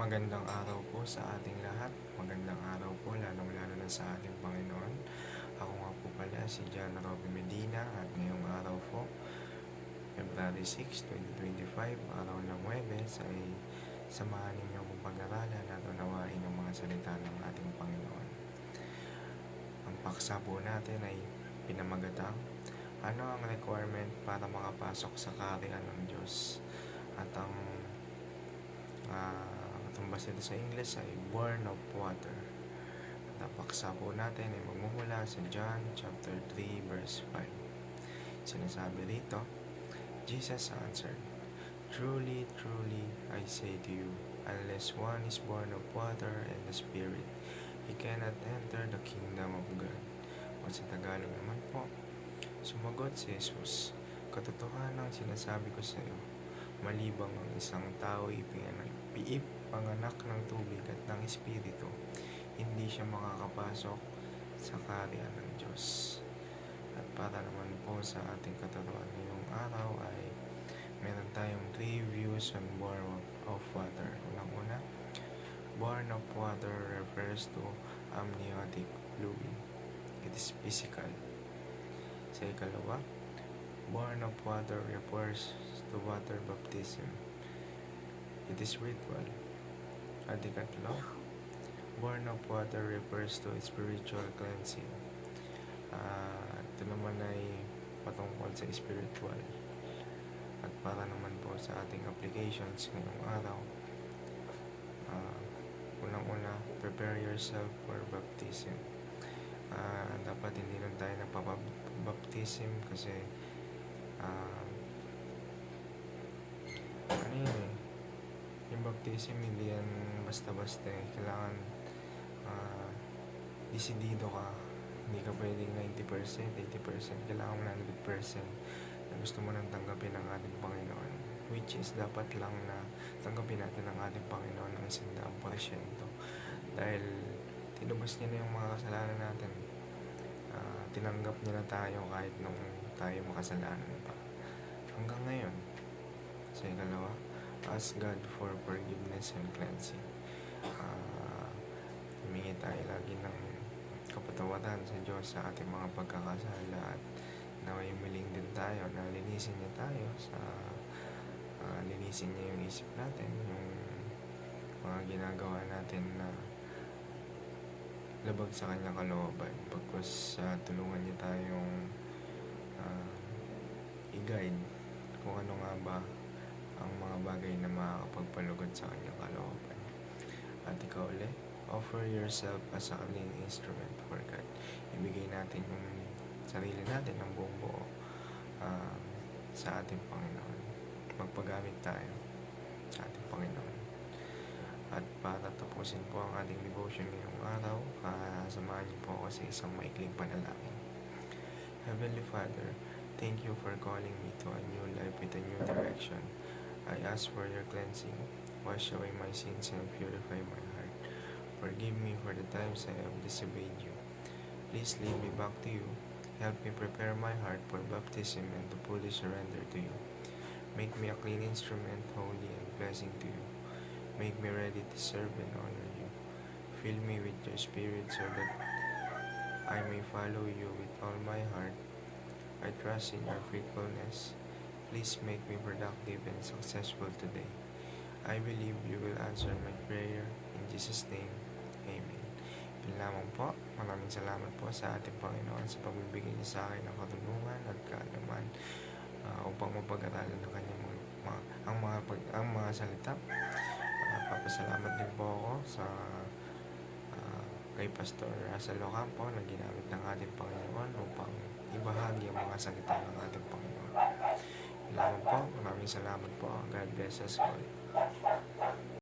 Magandang araw po sa ating lahat. Magandang araw po lalong-lalo na sa ating Panginoon. Ako nga po pala si John Robby Medina at ngayong araw po, February 6, 2025, araw ng Webes ay samahan ninyo kong pag-aralan at unawain ang mga salita ng ating Panginoon. Ang paksa po natin ay pinamagatang ano ang requirement para makapasok sa kaharian ng Diyos at ang uh, tumbas nito sa English ay born of water. At paksa po natin ay magmumula sa John chapter 3 verse 5. Sinasabi rito, Jesus answered, Truly, truly, I say to you, unless one is born of water and the Spirit, he cannot enter the kingdom of God. O sa Tagalog naman po, sumagot si Jesus, Katotohanan ang sinasabi ko sa iyo, malibang ang isang tao ipanganak ng tubig at ng Espiritu, hindi siya makakapasok sa karya ng Diyos. At para naman po sa ating katuruan ngayong araw ay meron tayong three views on born of water. Unang-una, born of water refers to amniotic fluid. It is physical. Sa ikalawa, born of water refers to water baptism. It is ritual. At ikatlo, born of water refers to spiritual cleansing. Uh, ito naman ay patungkol sa spiritual. At para naman po sa ating applications ngayong araw, uh, unang-una, prepare yourself for baptism. Uh, dapat hindi lang tayo nagpapabaptism kasi uh, ano yun eh, yung baptism hindi yan basta-basta eh. Kailangan uh, disidido ka. Hindi ka pwedeng 90%, 80%. Kailangan mo 100% na gusto mo nang tanggapin ang ating Panginoon. Which is dapat lang na tanggapin natin ang ating Panginoon ng isang daang porsyento. Dahil tinubas niya na yung mga kasalanan natin. Uh, tinanggap niya na tayo kahit nung tayo makasalanan pa. Hanggang ngayon. Sa ikalawa, ask God for forgiveness and cleansing. Uh, humingi tayo lagi ng kapatawaran sa Diyos sa ating mga pagkakasala at naway muling din tayo na linisin niya tayo sa uh, linisin niya yung isip natin yung mga ginagawa natin na labag sa kanyang kalooban pagkos uh, tulungan niya tayong uh, i-guide kung ano nga ba ang mga bagay na makakapagpalugod sa kanyang kalooban. At ikaw ulit, offer yourself as a clean instrument for God. Ibigay natin yung sarili natin ng buong buo uh, sa ating Panginoon. Magpagamit tayo sa ating Panginoon. At para tapusin po ang ating devotion ngayong araw, uh, samahan niyo po ako sa isang maikling panalangin. Heavenly Father, thank you for calling me to a new life with a new direction. I ask for your cleansing. Wash away my sins and purify my heart. Forgive me for the times I have disobeyed you. Please lead me back to you. Help me prepare my heart for baptism and to fully surrender to you. Make me a clean instrument, holy and pleasing to you. Make me ready to serve and honor you. Fill me with your spirit so that I may follow you with all my heart. I trust in your faithfulness. Please make me productive and successful today. I believe you will answer my prayer. In Jesus' name, Amen. Yun lamang po. Maraming salamat po sa ating Panginoon sa pagbibigay niya sa akin ng katulungan at kaalaman uh, upang mapag-aralan ng kanyang mga, mga, ang, mga, pag, ang mga salita. Uh, papasalamat din po ako sa kay Pastor Russell Ocampo na ginamit ng ating Panginoon upang ibahagi ang mga salita ng ating Panginoon. Salamat po. Maraming salamat po. God bless us all.